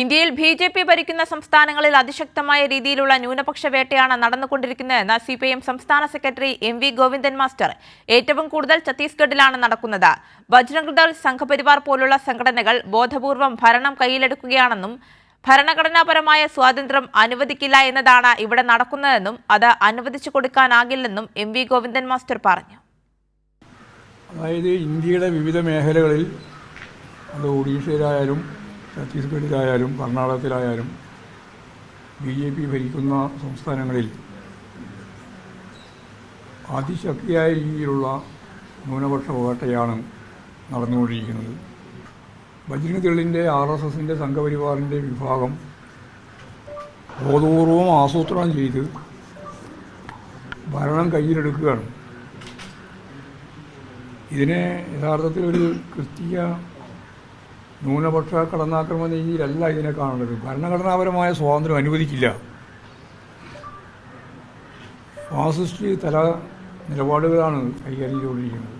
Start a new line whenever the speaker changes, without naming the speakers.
ഇന്ത്യയിൽ B J P ഭരിക്കുന്ന സംസ്ഥാനങ്ങളിൽ അതിശക്തമായ രീതിയിലുള്ള ന്യൂനപക്ഷ വേട്ടയാണ് നടന്നുകൊണ്ടിരിക്കുന്നതെന്ന് സി പി എം സംസ്ഥാന secretary M V Govindan master. ഏറ്റവും കൂടുതൽ ഛത്തീസ്ഗഡിലാണ് നടക്കുന്നത്. ബജ്രംഗ് ദൾ സംഘപരിവാർ പോലുള്ള സംഘടനകൾ ബോധപൂർവം ഭരണം കയ്യിലെടുക്കുകയാണെന്നും ഭരണഘടനാപരമായ സ്വാതന്ത്ര്യം അനുവദിക്കില്ല എന്നതാണ് ഇവിടെ നടക്കുന്നതെന്നും അത് അനുവദിച്ചു കൊടുക്കാനാകില്ലെന്നും എം വി ഗോവിന്ദൻ മാസ്റ്റർ പറഞ്ഞു.
അതായത് ഇന്ത്യയുടെ വിവിധ മേഖലകളിൽ അത് ഒഡീഷയിലായാലും ഛത്തീസ്ഗഡിലായാലും കർണാടകത്തിലായാലും ബി ജെ പി ഭരിക്കുന്ന സംസ്ഥാനങ്ങളിൽ അതിശക്തിയായ രീതിയിലുള്ള ന്യൂനപക്ഷ വേട്ടയാണ് നടന്നുകൊണ്ടിരിക്കുന്നത്. ബജ്രംഗ് ദളിന്റെ ആർ എസ് എസിന്റെ സംഘപരിവാറിന്റെ വിഭാഗം ബോധപൂർവം ആസൂത്രണം ചെയ്ത് ഭരണം കയ്യിലെടുക്കുകയാണ്. ഇതിനെ യഥാർത്ഥത്തിൽ ഒരു ക്രിസ്തീയ ന്യൂനപക്ഷ കടന്നാക്രമണ രീതിയിലല്ല ഇതിനെ കാണേണ്ടത് ഭരണഘടനാപരമായ സ്വാതന്ത്ര്യം അനുവദിക്കില്ല. ഫാസിസ്റ്റ് തല നിലപാടുകളാണ് കൈകാര്യം ചെയ്തുകൊണ്ടിരിക്കുന്നത്.